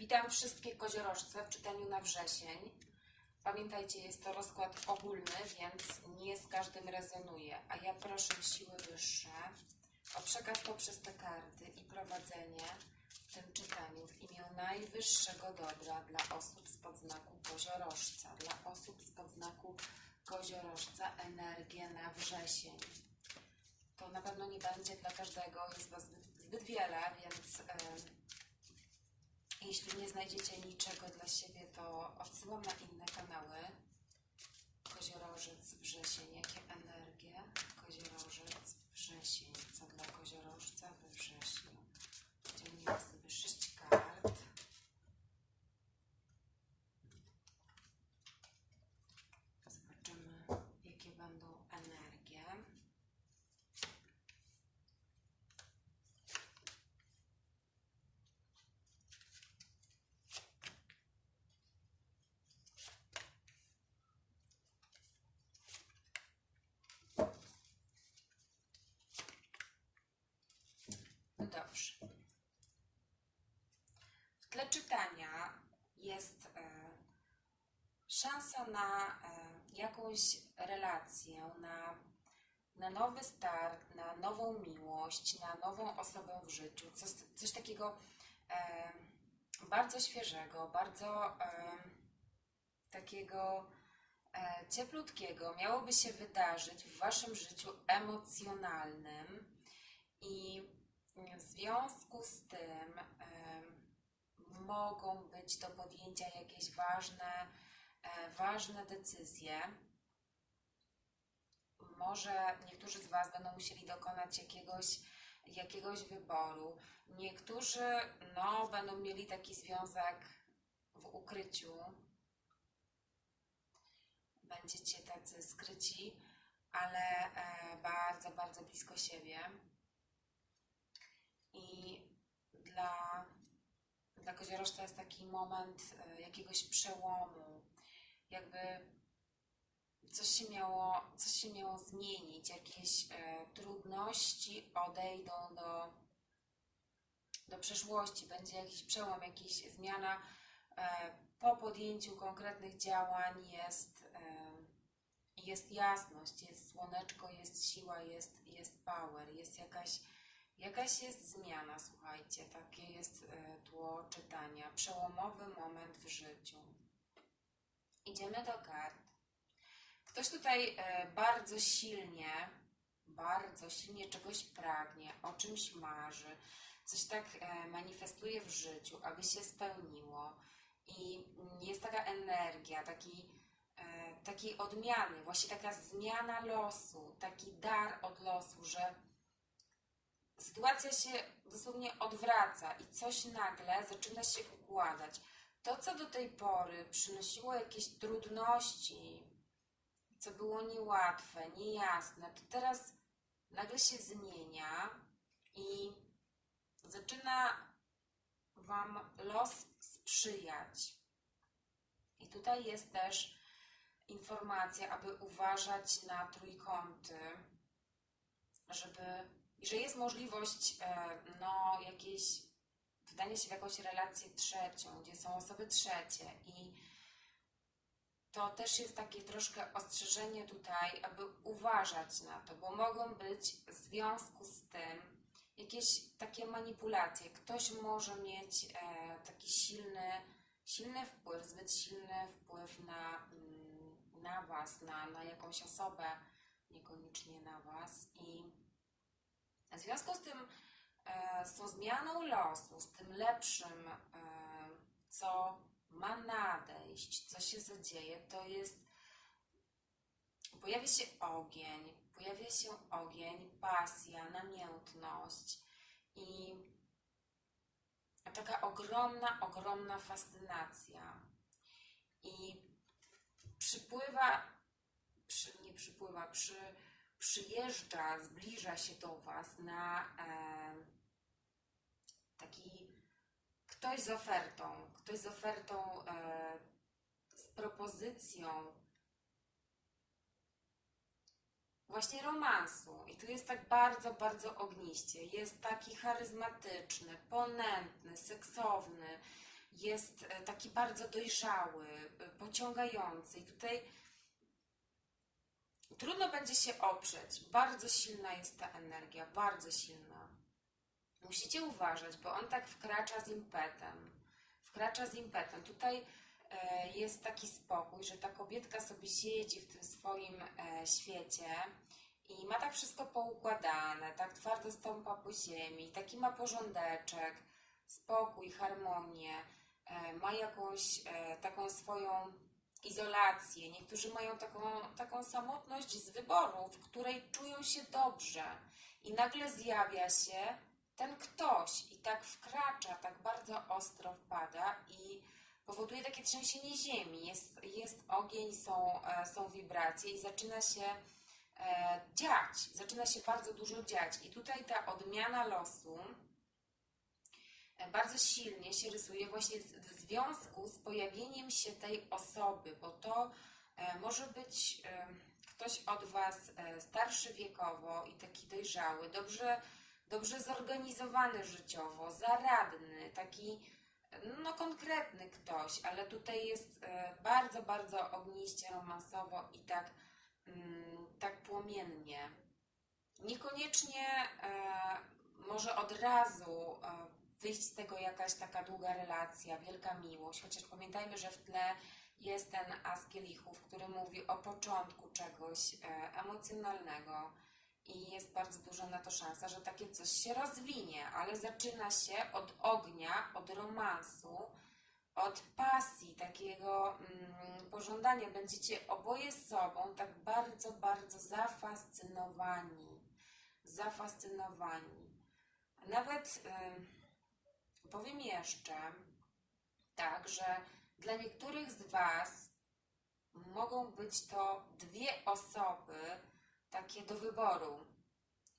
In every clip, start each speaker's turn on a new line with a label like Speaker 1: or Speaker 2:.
Speaker 1: Witam wszystkie koziorożce w czytaniu na wrzesień. Pamiętajcie, jest to rozkład ogólny, więc nie z każdym rezonuje. A ja proszę siły wyższe o przekaz poprzez te karty i prowadzenie w tym czytaniu w imię najwyższego dobra dla osób z podznaku koziorożca. Dla osób z podznaku koziorożca energię na wrzesień. To na pewno nie będzie dla każdego, jest Was zbyt, zbyt wiele, więc... em, jeśli nie znajdziecie niczego dla siebie, to odsyłam na inne kanały. Koziorożec, wrzesień, jakie energie? Koziorożec, wrzesień, co dla koziorożca we wrześniu? Wyciągnijmy sobie sześć kart. Zobaczymy, jakie będą energie. No W tle czytania jest e, szansa na e, jakąś relację, na, na nowy start, na nową miłość, na nową osobę w życiu. Coś, coś takiego e, bardzo świeżego, bardzo takiego cieplutkiego miałoby się wydarzyć w Waszym życiu emocjonalnym. I w związku z tym mogą być do podjęcia jakieś ważne, e, ważne decyzje. Może niektórzy z Was będą musieli dokonać jakiegoś, jakiegoś wyboru. Niektórzy no, będą mieli taki związek w ukryciu. Będziecie tacy skryci, ale e, bardzo, bardzo blisko siebie. I dla, dla koziorożca jest taki moment e, jakiegoś przełomu, jakby coś się miało, coś się miało zmienić, jakieś e, trudności odejdą do, do przeszłości, będzie jakiś przełom, jakaś zmiana e, po podjęciu konkretnych działań jest, jest jasność, jest słoneczko, jest siła, jest, jest power, jest jakaś Jakaś jest zmiana, słuchajcie, takie jest e, tło czytania. Przełomowy moment w życiu. Idziemy do kart. Ktoś tutaj e, bardzo silnie, bardzo silnie czegoś pragnie, o czymś marzy, coś tak e, manifestuje w życiu, aby się spełniło. I jest taka energia, taki, takiej odmiany, właśnie taka zmiana losu, taki dar od losu, że sytuacja się dosłownie odwraca i coś nagle zaczyna się układać. To, co do tej pory przynosiło jakieś trudności, co było niełatwe, niejasne, to teraz nagle się zmienia i zaczyna Wam los sprzyjać. I tutaj jest też informacja, aby uważać na trójkąty, żeby i że jest możliwość e, no, jakiejś wdania się w jakąś relację trzecią, gdzie są osoby trzecie i to też jest takie troszkę ostrzeżenie tutaj, aby uważać na to, bo mogą być w związku z tym jakieś takie manipulacje. Ktoś może mieć e, taki silny, silny wpływ, zbyt silny wpływ na, mm, na Was, na, na jakąś osobę, niekoniecznie na Was i w związku z tym, e, z tą zmianą losu, z tym lepszym, e, co ma nadejść, co się zadzieje, to jest. Pojawia się ogień, pojawia się ogień, pasja, namiętność i taka ogromna, ogromna fascynacja. I przypływa, przy, nie przypływa, przy, przyjeżdża, zbliża się do Was na taki ktoś z ofertą, ktoś z ofertą, e, z propozycją właśnie romansu. I tu jest tak bardzo, bardzo ogniście. Jest taki charyzmatyczny, ponętny, seksowny. jest e, taki bardzo dojrzały, e, pociągający i tutaj trudno będzie się oprzeć. Bardzo silna jest ta energia, bardzo silna. Musicie uważać, bo on tak wkracza z impetem. Wkracza z impetem. Tutaj e, jest taki spokój, że ta kobietka sobie siedzi w tym swoim e, świecie i ma tak wszystko poukładane, tak twardo stąpa po ziemi, taki ma porządeczek, spokój, harmonię, e, ma jakąś taką swoją izolację. Niektórzy mają taką, taką samotność z wyboru, w której czują się dobrze i nagle zjawia się ten ktoś i tak wkracza, tak bardzo ostro wpada i powoduje takie trzęsienie ziemi. Jest, jest ogień, są, e, są wibracje i zaczyna się e, dziać, zaczyna się bardzo dużo dziać. I tutaj ta odmiana losu bardzo silnie się rysuje właśnie w związku z pojawieniem się tej osoby, bo to e, może być e, ktoś od Was e, starszy wiekowo i taki dojrzały, dobrze, dobrze zorganizowany życiowo, zaradny, taki no konkretny ktoś, ale tutaj jest bardzo, bardzo ogniście, romansowo i tak, mm, tak płomiennie. Niekoniecznie może od razu wyjść z tego jakaś taka długa relacja, wielka miłość, chociaż pamiętajmy, że w tle jest ten as kielichów, który mówi o początku czegoś e, emocjonalnego i jest bardzo duża na to szansa, że takie coś się rozwinie, ale zaczyna się od ognia, od romansu, od pasji, takiego mm, pożądania. Będziecie oboje sobą tak bardzo, bardzo zafascynowani. Zafascynowani. Nawet ym, powiem jeszcze tak, że dla niektórych z Was mogą być to dwie osoby takie do wyboru.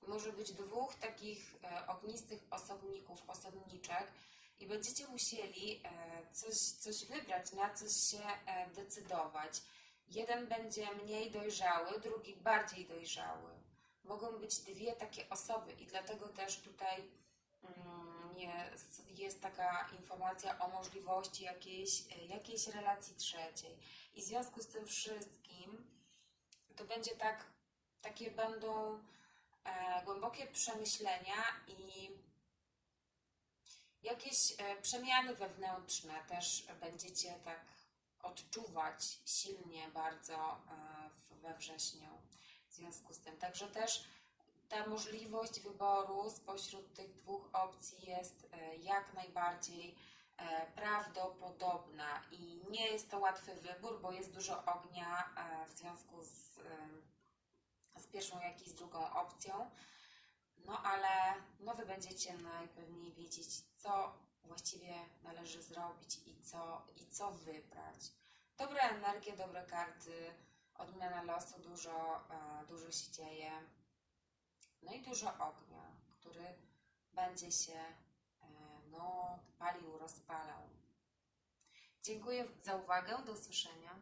Speaker 1: Może być dwóch takich e, ognistych osobników, osobniczek i będziecie musieli e, coś, coś wybrać, na coś się e, decydować. Jeden będzie mniej dojrzały, drugi bardziej dojrzały. Mogą być dwie takie osoby i dlatego też tutaj mm, jest, taka informacja o możliwości jakiejś, e, jakiejś relacji trzeciej. I w związku z tym wszystkim to będzie tak, takie będą e, głębokie przemyślenia i jakieś e, przemiany wewnętrzne też będziecie tak odczuwać silnie bardzo e, we wrześniu w związku z tym. Także też ta możliwość wyboru spośród tych dwóch opcji jest e, jak najbardziej e, prawdopodobna i nie jest to łatwy wybór, bo jest dużo ognia e, w związku z, z pierwszą, jak i z drugą opcją. No ale no wy będziecie najpewniej wiedzieć, co właściwie należy zrobić i co, i co wybrać. Dobre energie, dobre karty, odmiana losu, dużo, dużo się dzieje. No i dużo ognia, który będzie się e, no, palił, rozpalał. Dziękuję za uwagę, do usłyszenia.